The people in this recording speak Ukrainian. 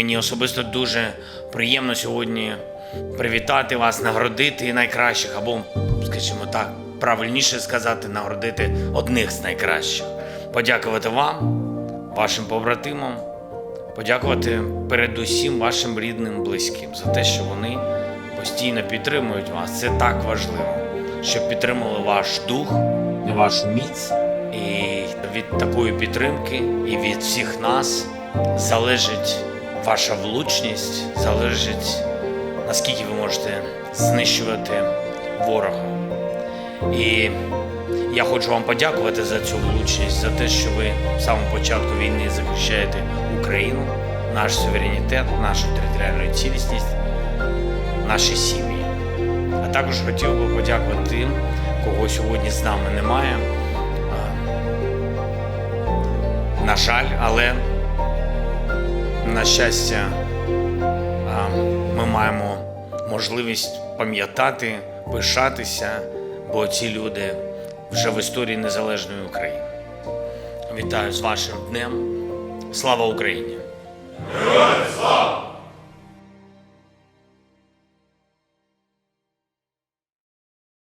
Мені особисто дуже приємно сьогодні привітати вас, нагородити найкращих, або, скажімо так, правильніше сказати, нагородити одних з найкращих. Подякувати вам, вашим побратимам, подякувати передусім вашим рідним, близьким за те, що вони постійно підтримують вас. Це так важливо, щоб підтримали ваш дух, вашу міць. І від такої підтримки і від всіх нас залежить ваша влучність, залежить наскільки ви можете знищувати ворога. І я хочу вам подякувати за цю влучність, за те, що ви з самого початку війни захищаєте Україну, наш суверенітет, нашу територіальну цілісність, наші сім'ї. А також хотів би подякувати тим, кого сьогодні з нами немає. На жаль, але на щастя, ми маємо можливість пам'ятати, пишатися, бо ці люди вже в історії незалежної України. Вітаю з вашим днем. Слава Україні!